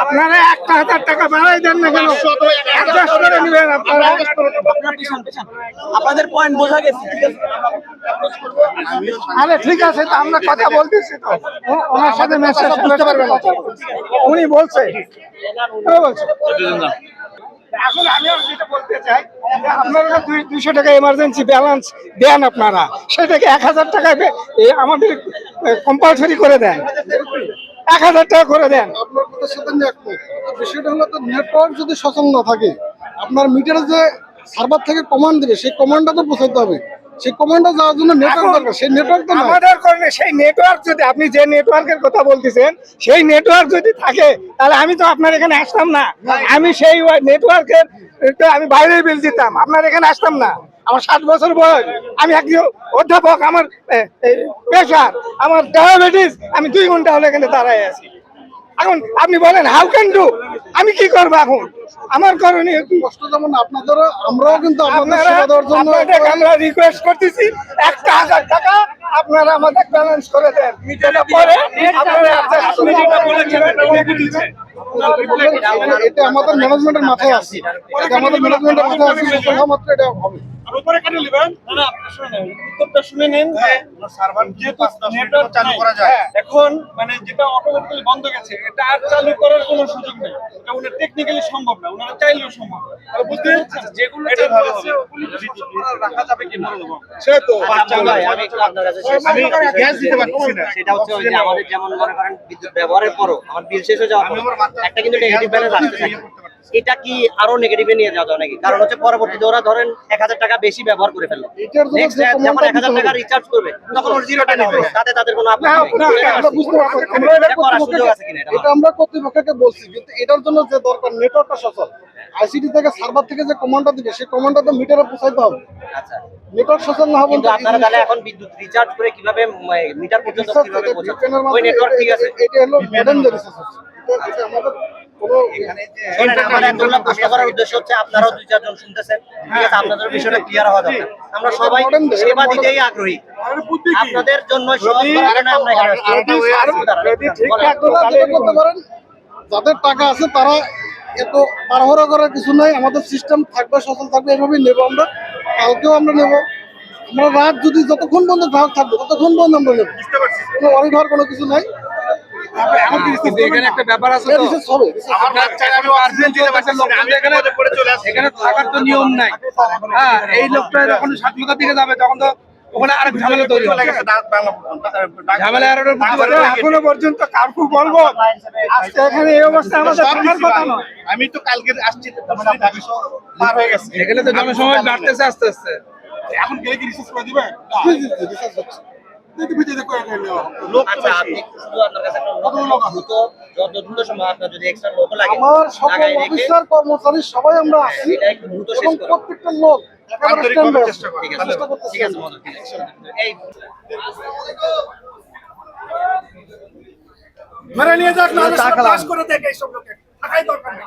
আপনারা একটা হাজার টাকা বাড়াই দেন না কেন? অ্যাডজাস্ট করে নেবেন আপনারা। আপনাদের পয়েন্ট বোঝা গেছে আরে ঠিক আছে তো আমরা কথা বলতেছি তো। ওনার সাথে মেসেজ বুঝতে পারবেন না। উনি বলছে। বলছে। এখন আমি যেটা বলতে চাই, আপনারা দুই টাকা এমার্জেন্সি ব্যালেন্স দেন আপনারা। সেটাকে এক হাজার টাকায় আমাদের কম্পালসারি করে দেন। এক হাজার টাকা করে দেন। আপনার কথার সাথে বিষয়টা হলো তো নেটওয়ার্ক যদি সচল না থাকে, আপনার মিটারে যে সার্ভার থেকে কমান্ড দেবে, সেই কমান্ডটা তো পৌঁছাতে হবে। সেই যাওয়ার জন্য নেটওয়ার্ক দরকার সেই নেটওয়ার্ক তো আমাদের কারণে সেই নেটওয়ার্ক যদি আপনি যে নেটওয়ার্কের কথা বলতেছেন সেই নেটওয়ার্ক যদি থাকে তাহলে আমি তো আপনার এখানে আসতাম না। আমি সেই নেটওয়ার্কের আমি বাইরে বিল দিতাম। আপনার এখানে আসতাম না। আমার ষাট বছর বয়স। আমি একজন অধ্যাপক আমার প্রেশার আমার ডায়াবেটিস আমি দুই ঘণ্টা হলে এখানে দাঁড়ায় আছি। এখন আপনি বলেন হাউ ক্যান ডু আমি কি করব এখন? আমার কারণে কি। কষ্ট যেমন আপনাদেরও আমরাও কিন্তু আপনাদের আপনারা সেবা দেওয়ার জন্য আমরা রিকোয়েস্ট করতেছি একটা হাজার টাকা আপনারা আমাদের ব্যালেন্স করে দেন। পরে আপনারা এটা আমাদের ম্যানেজমেন্টের মাথায় আছে। এটা আমাদের ম্যানেজমেন্টের মাথায় আছে কথামাত্র এটা হবে। না, না, আপনি শুনে উত্তরটা শুনে নেন যে যেহেতু network চালু করা যায়। এখন মানে যেটা অটোমেটিক্যালি বন্ধ গেছে এটা আর চালু করার কোনো সুযোগ নেই। এটা উনার টেকনিক্যালি সম্ভব না উনারা চাইলেও সম্ভব। তাহলে বুঝতে পারছেন? যেগুলো এটা ভাবে হবে। রাখা যাবে কি না সে তো আচ্ছা, আমি আপনার কাছে আমি গ্যাস দিতে পারছি না। সেটা হচ্ছে যে আমাদের যেমন মনে করেন বিদ্যুৎ ব্যবহারের পরও আমার বিল শেষ হয়ে যাওয়ার পর একটা কিন্তু নেগেটিভ ব্যালেন্স আসতে থাকে। এটা কি আরও নেগেটিভে নিয়ে যাওয়া যায় নাকি? কারণ হচ্ছে পরবর্তীতে ওরা ধরেন এক হাজার টাকা বেশি ব্যবহার করে ফেলল। নেক্সট যখন এক হাজার টাকা রিচার্জ করবে তখন ওর জিরোটা নেবে। তাতে তাদের কোনো আমরা বুঝতে পারছি। আমরা এটা কর্তৃপক্ষকে বলছি কিন্তু এটার জন্য যে দরকার নেটওয়ার্কটা সচল। আইসিটি থেকে সার্ভার থেকে যে কমান্ডটা দিবে সেই কমান্ডটা তো মিটারে পৌঁছাইতে হবে। আচ্ছা। নেটওয়ার্ক সচল না হবে কিন্তু আপনারা তাহলে এখন বিদ্যুৎ রিচার্জ করে কীভাবে মিটার পর্যন্ত কীভাবে পৌঁছাচ্ছেন ওই নেটওয়ার্ক ঠিক আছে। এটা হলো যে রিসার্চ আপনারাও দুই চারজন শুনতেছেন। ঠিক আছে আপনাদের বিষয়টা ক্লিয়ার হওয়া দরকার। আমরা সবাই সেবা দিতেই আগ্রহী। আপনাদের জন্য যাদের টাকা আছে তারা এত তাড়াহুড়ো করার কিছু নাই আমাদের সিস্টেম থাকবে সচল থাকবে এভাবেই নেব আমরা। কালকেও আমরা নেব। আমরা রাত যদি যতক্ষণ পর্যন্ত গ্রাহক থাকবে ততক্ষণ পর্যন্ত আমরা নেব। কোনো অরিড হওয়ার কোনো কিছু নাই। এখানে একটা ব্যাপার আছে আমি এখানে থাকার তো নিয়ম নাই। হ্যাঁ এই লোকটা যখন স্বাধীনতা দিকে যাবে তখন তো ওখানে আরেক ঝামেলা তৈরি ঝামেলা আর ওটা বুঝতে পারবে না। এখনও পর্যন্ত কাউকে বলব। আজকে এখানে এই অবস্থা আমাদের থাকার কথা নয়। আমি তো কালকে আসছি পার হয়ে গেছে। এখানে তো জনসমাজ বাড়তেছে আস্তে আস্তে। এখন গেলে কি রিসার্চ করে দিবে? লোক আচ্ছা আপনি শুধু আপনার কাছে একটা লোক দ্রুত যত দ্রুত সম্ভব আপনার যদি এক্সট্রা লোক লাগে আমার সকল অফিসার কর্মচারী সবাই আমরা আছি দ্রুত শেষ এবং করুন প্রত্যেকটা লোক একেবারে। চেষ্টা করুন। ঠিক আছে। এই মেরে নিয়ে যাক না করে দেখ এইসব লোকের। থাকাই দরকার নেই।